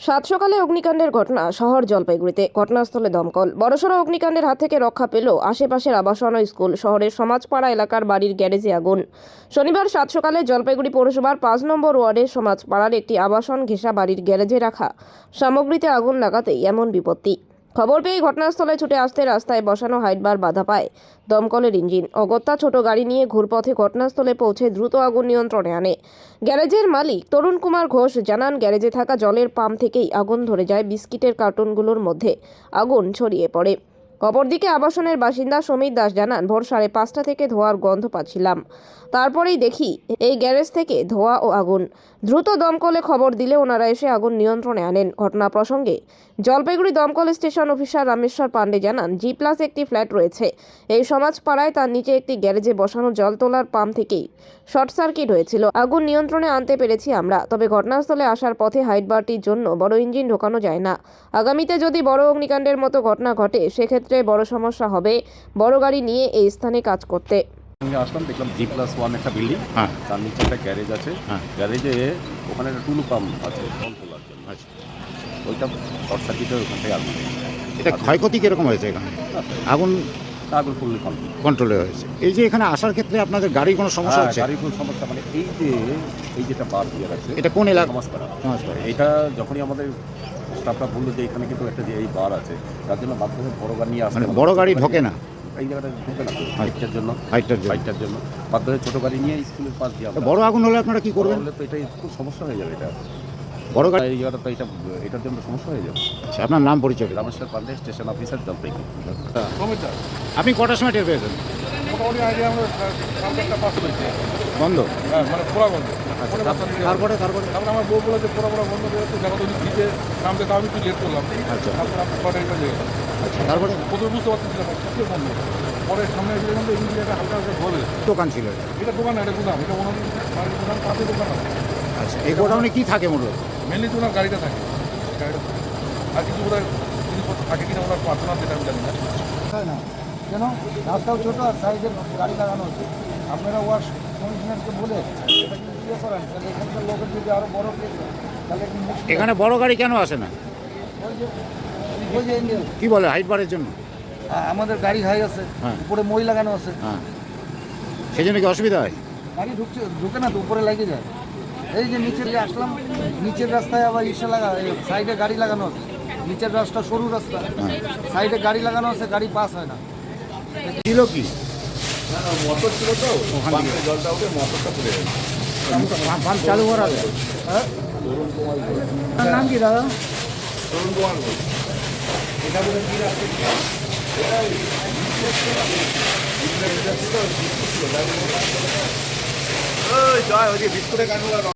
সাত সকালে অগ্নিকাণ্ডের ঘটনা শহর জলপাইগুড়িতে। ঘটনাস্থলে দমকল। বড়সড় অগ্নিকাণ্ডের হাত থেকে রক্ষা পেল আশেপাশের আবাসন স্কুল, শহরের সমাজপাড়া এলাকার বাড়ির গ্যারেজে আগুন। শনিবার সাত সকালে জলপাইগুড়ি পৌরসভার পাঁচ নম্বর ওয়ার্ডের সমাজপাড়ার একটি আবাসন ঘেঁষা বাড়ির গ্যারেজে রাখা। সামগ্রীতে আগুন লাগাতেই এমন বিপত্তি। খবর পেয়ে ঘটনাস্থলে ছুটে আসতে রাস্তায় বসানো হাইটবার বাধা পায়। দমকলের ইঞ্জিন। অগত্যা ছোট গাড়ি নিয়ে ঘুরপথে ঘটনাস্থলে পৌঁছে দ্রুত আগুন নিয়ন্ত্রণে আনে। গ্যারেজের মালিক তরুণ কুমার ঘোষ জানান, গ্যারেজে থাকা জলের পাম্প থেকেই আগুন ধরে যায় বিস্কিটের কার্টুনগুলোর মধ্যে। আগুন ছড়িয়ে পড়ে। অপরদিকে আবাসনের বাসিন্দা সমীর দাস জানান, ভোর সাড়ে পাঁচটা থেকে ধোঁয়ার গন্ধ পাচ্ছিলাম। তারপরেই দেখি এই গ্যারেজ থেকে ধোঁয়া ও আগুন। দ্রুত দমকলে খবর দিলে ওনারা এসে আগুন নিয়ন্ত্রণে আনেন। ঘটনা প্রসঙ্গে জলপাইগুড়ি দমকল স্টেশন অফিসার রামেশ্বর পাণ্ডে জানান, জি প্লাস একটি ফ্ল্যাট রয়েছে। এই সমাজ পাড়ায় তার নিচে একটি গ্যারেজে বসানো জল তোলার পাম্প থেকেই শর্ট সার্কিট হয়েছিল। আগুন নিয়ন্ত্রণে আনতে পেরেছি আমরা, তবে ঘটনাস্থলে আসার পথে হাইটবারটির জন্য বড় ইঞ্জিন ঢোকানো যায় না। আগামীতে যদি বড় অগ্নিকাণ্ডের মতো ঘটনা ঘটে, সেক্ষেত্রে বড় সমস্যা হবে। বড় গাড়ি নিয়ে এই স্থানে কাজ করতে। সঙ্গে আসলাম দেখলাম জি প্লাস ওয়ান একটা বিল্ডিং হ্যাঁ। তার নিচে একটা গ্যারেজ আছে। হ্যাঁ। গ্যারেজে ওখানে একটা টুলু পাম্প আছে জল তোলার জন্য। আচ্ছা। ওইটা শর্ট সার্কিটে ওখান থেকে আগুন এটা ক্ষয়ক্ষতি কীরকম হয়েছে এখানে? আগুন আগুন ফুললি কমপ্লিট কন্ট্রোলে হয়েছে। এই যে এখানে আসার ক্ষেত্রে আপনাদের গাড়ির কোনো সমস্যা হচ্ছে? গাড়ির কোনো সমস্যা মানে এই যে এই যেটা বার দিয়ে আছে এটা কোন এলাকা সমাজপাড়া সমাজপাড়া। এটা যখনই আমাদের স্টাফরা বলল যে এখানে কিন্তু একটা যে এই বার আছে তার জন্য বাধ্য হয়ে বড় গাড়ি নিয়ে আসতে মানে বড় গাড়ি ঢোকে না? এই জায়গাটা ঢুকে না। বাইকটার জন্য। হাইটটার জন্য। বাইকটার জন্য। বাধ্য হয়ে ছোটো গাড়ি নিয়ে স্কুলের পাশ দিয়ে বড় আগুন হলে আপনারা কি করবেন? তো এটাই খুব সমস্যা হয়ে যাবে এটা। বড় গাড়ি এই জায়গাটা তো এটা এটার জন্য সমস্যা হয়ে যাবে। আচ্ছা, আপনার নাম পরিচয়। Rameshwar Pandey station officer Jalpaiguri. আপনি কটার সময় টের পেয়েছেন? বন্ধ? হ্যাঁ মানে পোড়া বন্ধ তারপরে তারপরে? তারপরে আমার বউ বন্ধ করে দেখো তো দিকে নামতে তাও আমি একটু লেট করলাম আচ্ছা। ছটায় বাজে আচ্ছা তারপরে? প্রথমে বুঝতে বন্ধ পরে সামনে এসে হালকা দোকান ছিল এটা। এটা দোকান এটা গুদাম এটা ওনার বাড়ির পাশে দোকান আছে আচ্ছা এই গোডাউনে কি থাকে মূলত? মেনলি তো ওনার গাড়িটা থাকে গাড়িটা। আর কিছু ওরা জিনিসপত্র থাকে কিনা ওনার পার্সোনাল যেটা আমি জানি না না। কেন? রাস্তাও ছোটো আর সাইডে গাড়ি লাগানো আছে। আপনারা ওয়াশ কমিশনারকে বলে এটা ইয়ে করেন তাহলে এখানকার লোকের যদি আরও বড় কেস তাহলে এখানে বড় গাড়ি কেন আসে না? কি বলে হাইট বাড়ের জন্য? আ- আমাদের গাড়ি হাই আছে হ্যাঁ। উপরে মই লাগানো আছে। হ্যাঁ। সেই জন্য কি অসুবিধা হয়? গাড়ি ঢুকছে ঢুকে না তো উপরে লেগে যায় এই যে নিচে যে আসলাম নিচের রাস্তায় আবার ইসে লাগা সাইডে গাড়ি লাগানো আছে। নিচের রাস্তা সরু রাস্তা সাইডে গাড়ি লাগানো আছে গাড়ি পাস হয় না। ছিল কি মোটর ছিল তো ওখান থেকে। জলটা উঠে মোটরটা পুড়ে গেছে পাম্প- চালু করা হ্যাঁ আপনার নাম কি দাদা জয় ওই যে বিস্কুটে কাটু